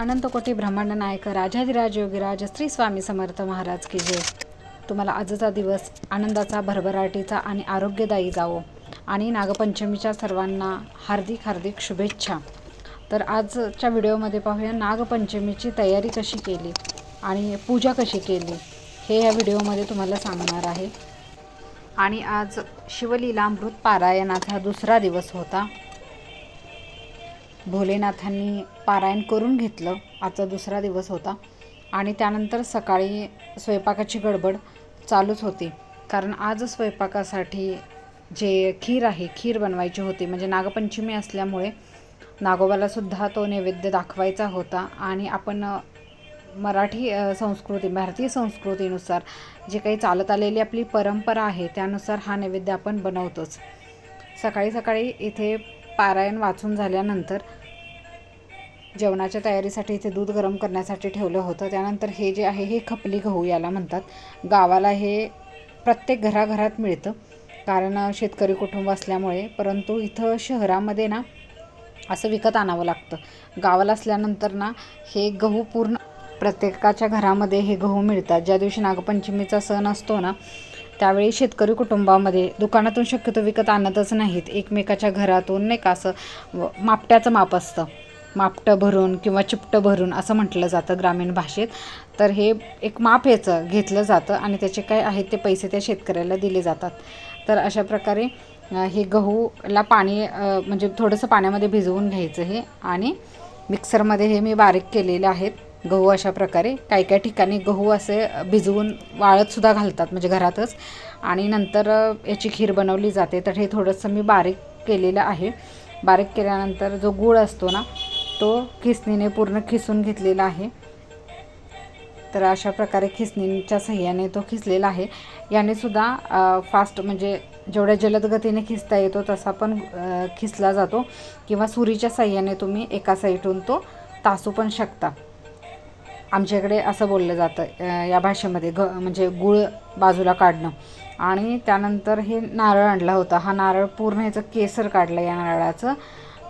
अनंतकोटी ब्रह्मांड नायक राजाधिराज योगीराज श्री स्वामी समर्थ महाराज की जय. तुम्हाला आजचा दिवस आनंदाचा भरभराटीचा आणि आरोग्यदायी जावो. आणि नागपंचमीच्या सर्वांना हार्दिक हार्दिक शुभेच्छा. तर आजच्या व्हिडिओमध्ये पाहूया नागपंचमीची तयारी कशी केली आणि पूजा कशी केली हे या व्हिडिओमध्ये तुम्हाला सांगणार आहे. आणि आज शिवलीलामृत पारायणाचा दुसरा दिवस होता. भोलेनाथांनी पारायण करून घेतलं. आजचा दुसरा दिवस होता. आणि त्यानंतर सकाळी स्वयंपाकाची गडबड चालूच होती. कारण आज स्वयंपाकासाठी जे खीर आहे खीर बनवायची होती. म्हणजे नागपंचमी असल्यामुळे नागोबालासुद्धा तो नैवेद्य दाखवायचा होता. आणि आपण मराठी संस्कृती भारतीय संस्कृतीनुसार जे काही चालत आलेली आपली परंपरा आहे त्यानुसार हा नैवेद्य आपण बनवतोच. सकाळी सकाळी इथे पारायण वाचून झाल्यानंतर जेवणाच्या तयारीसाठी इथे दूध गरम करण्यासाठी ठेवलं होतं. त्यानंतर हे जे आहे हे खपली गहू याला म्हणतात. गावाला हे प्रत्येक घराघरात मिळतं. कारण शेतकरी कुटुंब असल्यामुळे परंतु इथं शहरामध्ये ना असं विकत आणावं लागतं. गावाला असल्यानंतर ना हे गहू पूर्ण प्रत्येकाच्या घरामध्ये हे गहू मिळतात. ज्या दिवशी नागपंचमीचा सण असतो ना त्यावेळी शेतकरी कुटुंबामध्ये दुकानातून शक्यतो विकत आणतच नाहीत. एकमेकाच्या घरातून नाही का असं व- मापट्याचं माप असतं. मापटं भरून किंवा चिपटं भरून असं म्हटलं जातं ग्रामीण भाषेत. तर हे एक माप याचं घेतलं जातं आणि त्याचे काय आहेत ते पैसे त्या शेतकऱ्याला दिले जातात. तर अशा प्रकारे हे गहूला पाणी म्हणजे थोडंसं पाण्यामध्ये भिजवून घ्यायचं हे आणि मिक्सरमध्ये हे मी बारीक केलेले आहेत. गहू अशा प्रकारे काही काही ठिकाणी गहू असे भिजवून वाळतसुद्धा घालतात म्हणजे घरातच. आणि नंतर याची खीर बनवली जाते. तर हे थोडंसं मी बारीक केलेलं आहे. बारीक केल्यानंतर जो गूळ असतो ना तो खिसणीने पूर्ण खिसून घेतलेला आहे. तर अशा प्रकारे खिसणीच्या सहाय्याने तो खिसलेला आहे. याने सुद्धा फास्ट म्हणजे जेवढ्या जलद गतीने खिसता येतो तसा पण खिसला जातो. किंवा सुरीच्या सहाय्याने तुम्ही एका साईडून तो तासू पण शकता. आमच्याकडे असं बोललं जातं या भाषेमध्ये ग म्हणजे गूळ बाजूला काढणं. आणि त्यानंतर हे नारळ आणला होता. हा नारळ पूर्ण ह्याचं केसर काढलं या नारळाचं.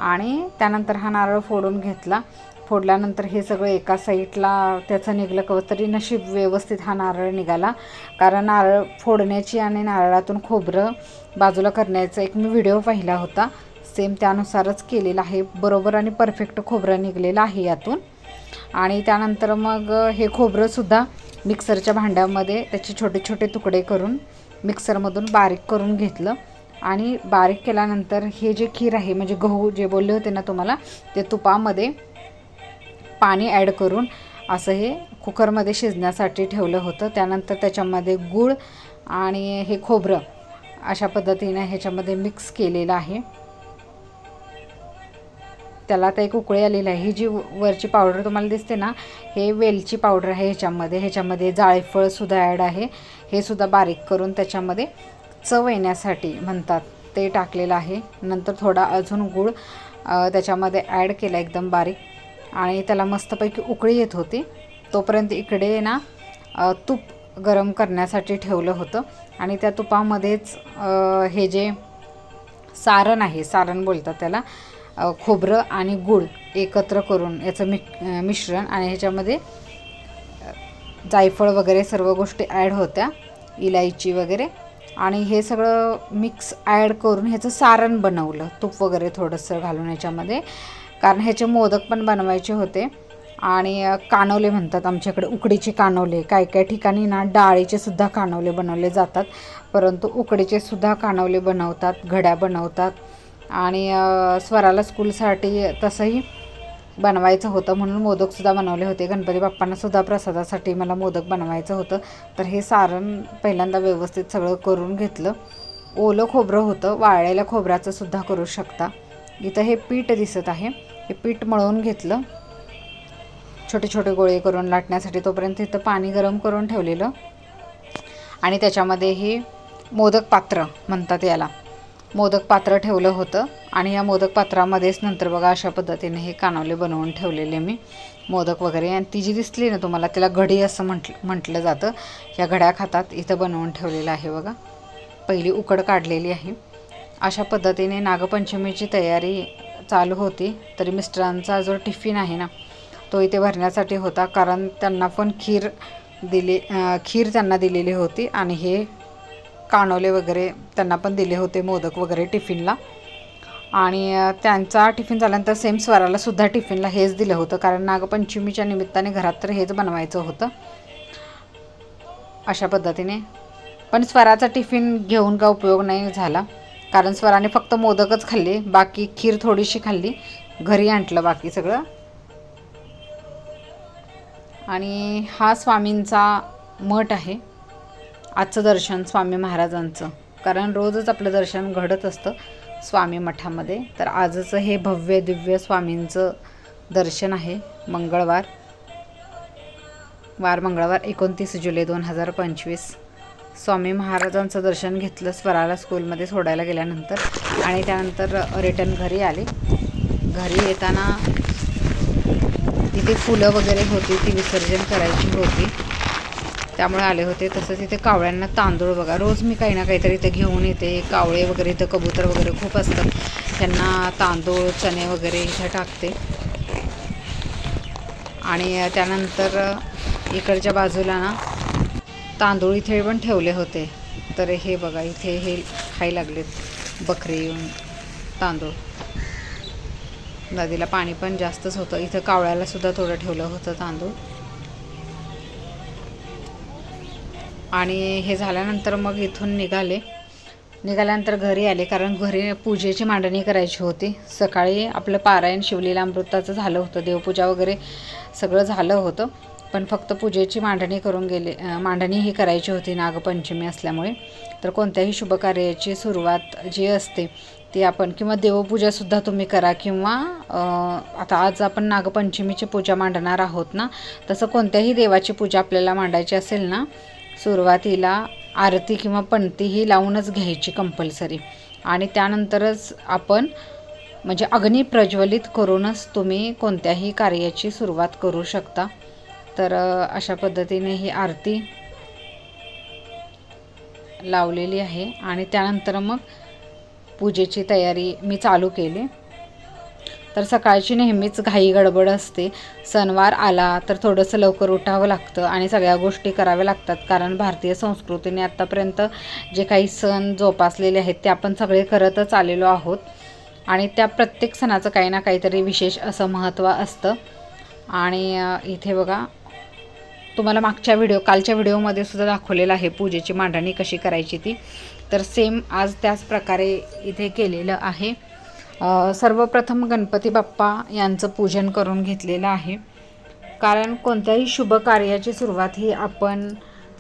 आणि त्यानंतर हा नारळ फोडून घेतला. फोडल्यानंतर हे सगळं एका साईडला त्याचं निघलं कवं तरी नशीब व्यवस्थित हा नारळ निघाला. कारण नारळ फोडण्याची आणि नारळातून खोबरं बाजूला करण्याचा एक मी व्हिडिओ पाहिला होता. सेम त्यानुसारच केलेला आहे. बरोबर आणि परफेक्ट खोबरं निघलेलं आहे यातून. आणि त्यानंतर मग हे खोबरंसुद्धा मिक्सरच्या भांड्यामध्ये त्याचे छोटे छोटे तुकडे करून मिक्सरमधून बारीक करून घेतलं. आणि बारीक केल्यानंतर हे जे खीर आहे म्हणजे गहू जे बोलले होते ना तुम्हाला ते तुपामध्ये पाणी ॲड करून असं हे कुकरमध्ये शिजण्यासाठी ठेवलं होतं. त्यानंतर त्याच्यामध्ये गूळ आणि हे खोबरं अशा पद्धतीने ह्याच्यामध्ये मिक्स केलेलं आहे. त्याला आता एक उकळी आलेली आहे. ही जी वरची पावडर तुम्हाला दिसते ना हे वेलची पावडर आहे ह्याच्यामध्ये. ह्याच्यामध्ये जायफळसुद्धा ॲड आहे. हे सुद्धा बारीक करून त्याच्यामध्ये चव येण्यासाठी म्हणतात. ते टाकलेलं आहे. नंतर थोडा अजून गूळ त्याच्यामध्ये ॲड केला एकदम बारीक. आणि त्याला मस्तपैकी उकळी येत होती. तोपर्यंत इकडे ना तूप गरम करण्यासाठी ठेवलं होतं. आणि त्या तुपामध्येच हे जे सारण आहे सारण बोलतात त्याला खोबरं आणि गूळ एकत्र करून याचं मि मिश्रण आणि ह्याच्यामध्ये जायफळ वगैरे सर्व गोष्टी ॲड होत्या. इलायची वगैरे. आणि हे सगळं मिक्स ॲड करून ह्याचं सारण बनवलं तूप वगैरे थोडंसं घालून ह्याच्यामध्ये. कारण ह्याचे मोदक पण बनवायचे होते. आणि कानवले म्हणतात आमच्याकडे उकडीचे कानवले काय काय ठिकाणी ना डाळीचे सुद्धा कानवले बनवले जातात. परंतु उकडीचे सुद्धा कानवले बनवतात घड्या बनवतात. आणि स्वराला स्कूलसाठी तसंही बनवायचं होतं म्हणून मोदकसुद्धा बनवले होते. गणपती बाप्पांनासुद्धा प्रसादासाठी मला मोदक बनवायचं होतं. तर हे सारण पहिल्यांदा व्यवस्थित सगळं करून घेतलं. ओलं खोबरं होतं. वाळलेल्या खोबऱ्याचं सुद्धा करू शकता. इथं हे पीठ दिसत आहे. हे पीठ मळून घेतलं. छोटे छोटे गोळे करून लाटण्यासाठी तोपर्यंत इथं पाणी गरम करून ठेवलेलं. आणि त्याच्यामध्ये हे मोदक पात्र म्हणतात याला. मोदक पात्र ठेवलं होतं. आणि या मोदक पात्रामध्येच नंतर बघा अशा पद्धतीने हे कानवले बनवून ठेवलेले मी. मोदक वगैरे. आणि ती जी दिसली ना तुम्हाला त्याला घडी असं म्हटलं म्हटलं जातं. या घड्या खातात इथं बनवून ठेवलेलं आहे बघा. पहिली उकड काढलेली आहे. अशा पद्धतीने नागपंचमीची तयारी चालू होती. तरी मिस्टरांचा जो टिफिन आहे ना तो इथे भरण्यासाठी होता. कारण त्यांना पण खीर दिली खीर त्यांना दिलेली होती. आणि हे कानोले वगैरे त्यांना पण दिले होते मोदक वगैरे टिफिनला. आणि त्यांचा टिफिन झाल्यानंतर सेम स्वराला सुद्धा टिफिनला हेच दिलं होतं. कारण नागपंचमीच्या निमित्ताने घरात तर हेच बनवायचं होतं. अशा पद्धतीने. पण स्वराचा टिफिन घेऊन का उपयोग नाही झाला. कारण स्वराने फक्त मोदकच खाल्ले. बाकी खीर थोडीशी खाल्ली. घरी आणलं बाकी सगळं. आणि हा स्वामींचा मठ आहे. आजचं दर्शन स्वामी महाराजांचं. कारण रोजच आपलं दर्शन घडत असतं. स्वामी मठामध्ये. तर आजचं हे भव्य दिव्य स्वामींचं दर्शन आहे मंगळवार. वार मंगळवार एकोणतीस जुलै दोन हजार पंचवीस. स्वामी महाराजांचं दर्शन घेतलं स्वराला स्कूलमध्ये सोडायला गेल्यानंतर आणि त्यानंतर रिटर्न घरी आले. घरी येताना तिथे फुलं वगैरे होती ती विसर्जन करायची होती. त्यामुळे आले होते. तसंच इथे कावळ्यांना तांदूळ बघा. रोज मी काही ना काहीतरी इथे घेऊन येते. कावळे वगैरे इथं कबूतर वगैरे खूप असतात. त्यांना तांदूळ चणे वगैरे इथं टाकते. आणि त्यानंतर इकडच्या बाजूला ना तांदूळ इथे पण ठेवले होते. तर हे बघा इथे हे खाई लागलेत. बकरी येऊन तांदूळ. नदीला पाणी पण जास्तच होतं. इथं कावळ्याला सुद्धा थोडं ठेवलं होतं तांदूळ. आणि हे झाल्यानंतर मग इथून निघाले. निघाल्यानंतर घरी आले कारण घरी पूजेची मांडणी करायची होती. सकाळी आपलं पारायण शिवलीला अमृताचं झालं होतं. देवपूजा वगैरे सगळं झालं होतं. पण फक्त पूजेची मांडणी करून गेले मांडणी ही करायची होती नागपंचमी असल्यामुळे. तर कोणत्याही शुभकार्याची सुरुवात जी असते ती आपण किंवा देवपूजासुद्धा तुम्ही करा किंवा आता आज आपण नागपंचमीची पूजा मांडणार आहोत ना तसं कोणत्याही देवाची पूजा आपल्याला मांडायची असेल ना सुरुवातीला आरती किंवा पणती ही लावूनच घ्यायची कंपल्सरी आणि त्यानंतरच आपण म्हणजे अग्नी प्रज्वलित करूनच तुम्ही कोणत्याही कार्याची सुरुवात करू शकता. तर अशा पद्धतीने ही आरती लावलेली आहे. आणि त्यानंतर मग पूजेची तयारी मी चालू केली. तर सकाळची नेहमीच घाई गडबड असते. सणवार आला तर थोडंसं लवकर उठावं लागतं आणि सगळ्या गोष्टी कराव्या लागतात. कारण भारतीय संस्कृतीने आत्तापर्यंत जे काही सण जोपासलेले आहेत ते आपण सगळे करतच आलेलो आहोत. आणि त्या प्रत्येक सणाचं काही ना काहीतरी विशेष असं महत्त्व असतं. आणि इथे बघा तुम्हाला मागच्या व्हिडिओ कालच्या व्हिडिओमध्ये सुद्धा दाखवलेलं आहे पूजेची मांडणी कशी करायची ती. तर सेम आज त्याच प्रकारे इथे केलेलं आहे. सर्वप्रथम गणपती बाप्पा यांचं पूजन करून घेतलेलं आहे. कारण कोणत्याही शुभ कार्याची सुरुवात ही आपण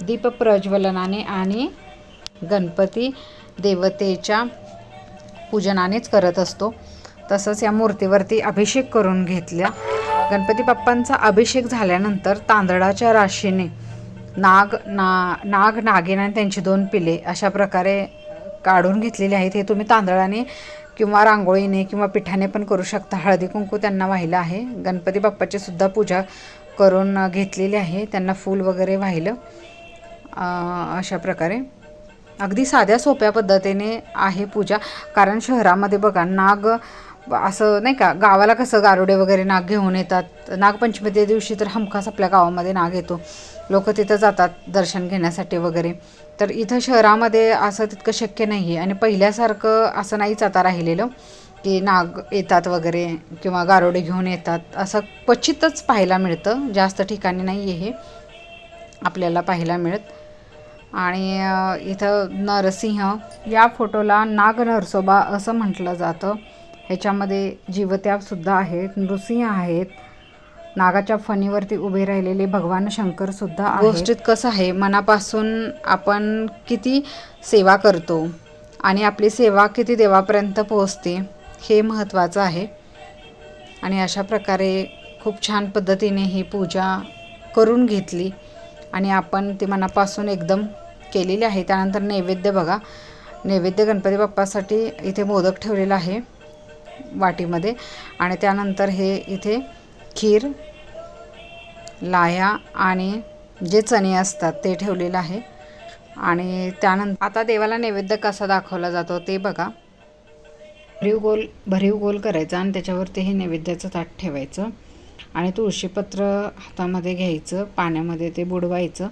दीप प्रज्वलनाने आणि गणपती देवतेच्या पूजनानेच करत असतो. तसंच या मूर्तीवरती अभिषेक करून घेतल्या. गणपती बाप्पांचा अभिषेक झाल्यानंतर तांदळाच्या राशीने नाग ना नाग नागिन आणि त्यांची दोन पिले अशा प्रकारे काढून घेतलेले आहेत. हे तुम्ही तांदळाने किंवा रांगोळीने किंवा पिठाने पण करू शकता. हळदी कुंकू त्यांना वाहिलं आहे. गणपती बाप्पाची सुद्धा पूजा करून घेतलेली आहे. त्यांना फूल वगैरे वाहिलं अशा प्रकारे. अगदी साध्या सोप्या पद्धतीने आहे पूजा. कारण शहरामध्ये बघा नाग असं नाही का गावाला कसं गारुडे वगैरे नाग घेऊन येतात. नागपंचमीच्या दिवशी तर हमखास आपल्या गावामध्ये नाग येतो. लोक तिथं जातात दर्शन घेण्यासाठी वगैरे. तर इथं शहरामध्ये असं तितकं शक्य नाही आहे आणि पहिल्यासारखं असं नाहीच आता राहिलेलं की नाग येतात वगैरे किंवा गारोडे घेऊन येतात. असं क्वचितच पाहायला मिळतं. जास्त ठिकाणी नाही आहे हे. आपल्याला पाहायला मिळत. आणि इथं नरसिंह या फोटोला नाग नरसोबा असं म्हटलं जातं. ह्याच्यामध्ये जीवत्यासुद्धा आहेत. नृसिंह आहेत. नागाच्या फणीवरती उभे राहिलेले भगवान शंकर सुद्धा गोष्टीत कसं आहे मनापासून आपण किती सेवा करतो आणि आपली सेवा किती देवापर्यंत पोहोचते हे महत्त्वाचं आहे. आणि अशा प्रकारे खूप छान पद्धतीने ही पूजा करून घेतली आणि आपण ती मनापासून एकदम केलेली आहे. त्यानंतर नैवेद्य बघा. नैवेद्य गणपती बाप्पासाठी इथे मोदक ठेवलेला आहे वाटीमध्ये आणि त्यानंतर हे इथे खीर लाह्या आणि जे चणे असतात ते ठेवलेलं आहे. आणि त्यानंतर आता देवाला नैवेद्य कसा दाखवला जातो ते बघा. भरीव गोल भरीव गोल करायचा आणि त्याच्यावरती हे नैवेद्याचं ताट ठेवायचं. आणि तुळशीपत्र हातामध्ये घ्यायचं पाण्यामध्ये ते बुडवायचं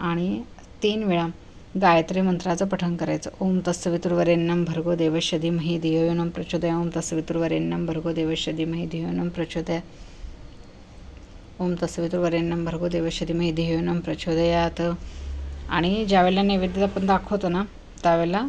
आणि तीन वेळा गायत्री मंत्राचं पठण करायचं. ओम तत्सवितुर्वरेण्यं भर्गो देवस्य धीमहि धियो यो प्रचोदया ओम तत्सवितुर्वरेण्यं भर्गो देवस्य धीमहि धियो यो प्रचोदया ओम तत्सवितुर्वरेण्यं भर्गो देवस्य धीमहि धियो यो प्रचोदयात. आणि ज्यावेळेला नैवेद्य आपण दाखवतो ना त्यावेळेला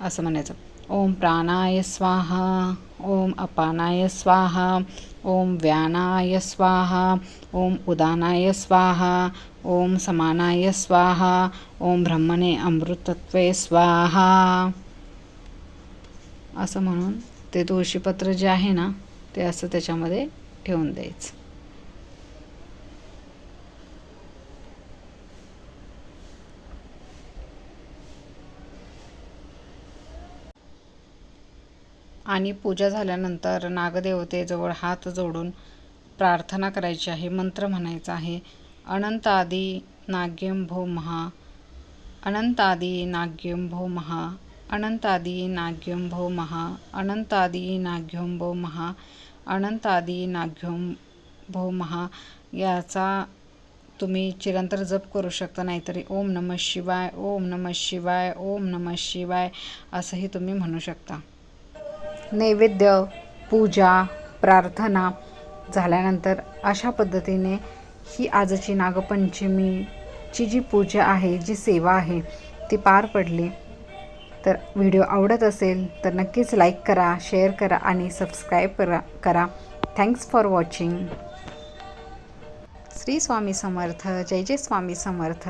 असं म्हणायचं. ओम प्राणाय स्वाहा ओम अपानाय स्वाहा ओम व्यानाय स्वाहा ओम उदानाय स्वाहा ओम समानाय स्वाहा ओम ब्रह्मणे अमृतत्वे स्वाहा. असं म्हणून ते तुळशीपत्र जे आहे ना ते असं त्याच्यामध्ये ठेवून द्यायचं. आणि पूजा झाल्यानंतर नागदेवतेजवळ हात जोडून प्रार्थना करायची आहे मंत्र म्हणायचा आहे अनंतादी नाग्यंभो महा अनंतादी नाग्यंभो महा अनंतादी नाग्यंभो महा अनंतादी नाग्यंभो महा अनंतादी नाग्यंभो महा याचा तुम्ही चिरंतर जप करू शकता नाहीतरी ओम नमः शिवाय ओम नमः शिवाय ओम नमः शिवाय असंही तुम्ही म्हणू शकता. नैवेद्य पूजा प्रार्थना झाल्यानंतर अशा पद्धतीने ही आजची नागपंचमीची जी पूजा आहे जी सेवा आहे ती पार पडली. तर व्हिडिओ आवडत असेल तर नक्कीच लाईक करा शेअर करा आणि सबस्क्राईब करा करा. Thanks for watching Shri Swami Samarth जय जय स्वामी समर्थ.